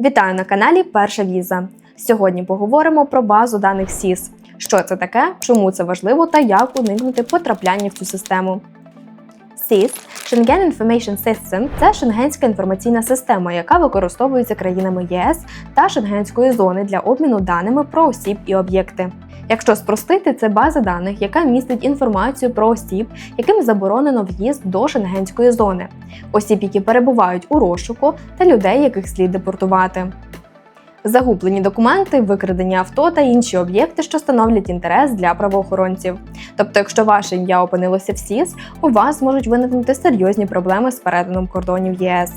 Вітаю на каналі Перша Віза. Сьогодні поговоримо про базу даних СІС. Що це таке, чому це важливо та як уникнути потрапляння в цю систему. SIS – Schengen Information System – це шенгенська інформаційна система, яка використовується країнами ЄС та Шенгенської зони для обміну даними про осіб і об'єкти. Якщо спростити, це база даних, яка містить інформацію про осіб, яким заборонено в'їзд до шенгенської зони, осіб, які перебувають у розшуку, та людей, яких слід депортувати. Загублені документи, викрадені авто та інші об'єкти, що становлять інтерес для правоохоронців. Тобто, якщо ваше ім'я опинилося в СІС, у вас можуть виникнути серйозні проблеми з перетином кордонів ЄС.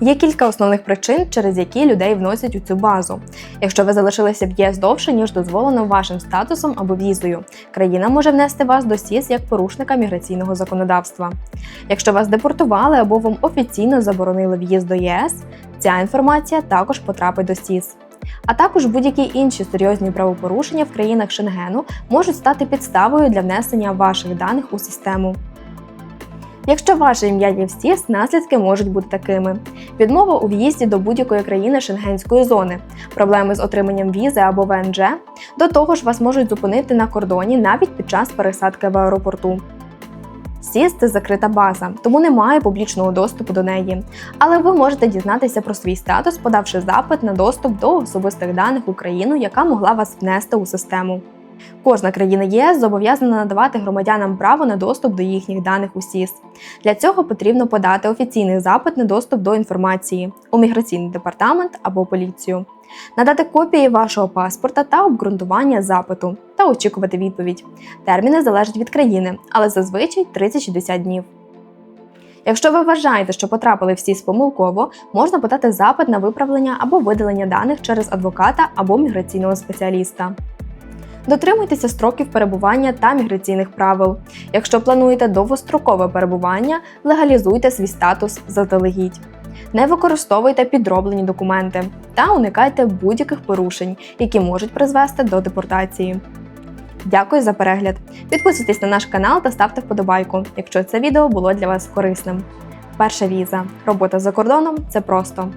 Є кілька основних причин, через які людей вносять у цю базу. Якщо ви залишилися в ЄС довше, ніж дозволено вашим статусом або візою, країна може внести вас до СІС як порушника міграційного законодавства. Якщо вас депортували або вам офіційно заборонили в'їзд до ЄС, ця інформація також потрапить до СІС. А також будь-які інші серйозні правопорушення в країнах Шенгену можуть стати підставою для внесення ваших даних у систему. Якщо ваше ім'я є в СІС, наслідки можуть бути такими: відмова у в'їзді до будь-якої країни Шенгенської зони, проблеми з отриманням візи або ВНЖ. До того ж, вас можуть зупинити на кордоні навіть під час пересадки в аеропорту. СІС це закрита база, тому немає публічного доступу до неї. Але ви можете дізнатися про свій статус, подавши запит на доступ до особистих даних України, яка могла вас внести у систему. Кожна країна ЄС зобов'язана надавати громадянам право на доступ до їхніх даних у СІС. Для цього потрібно подати офіційний запит на доступ до інформації у міграційний департамент або поліцію, надати копії вашого паспорта та обґрунтування запиту та очікувати відповідь. Терміни залежать від країни, але зазвичай 30-60 днів. Якщо ви вважаєте, що потрапили в СІС помилково, можна подати запит на виправлення або видалення даних через адвоката або міграційного спеціаліста. Дотримуйтеся строків перебування та міграційних правил. Якщо плануєте довгострокове перебування, легалізуйте свій статус заздалегідь. Не використовуйте підроблені документи та уникайте будь-яких порушень, які можуть призвести до депортації. Дякую за перегляд. Підписуйтесь на наш канал та ставте вподобайку, якщо це відео було для вас корисним. Перша віза. Робота за кордоном це просто.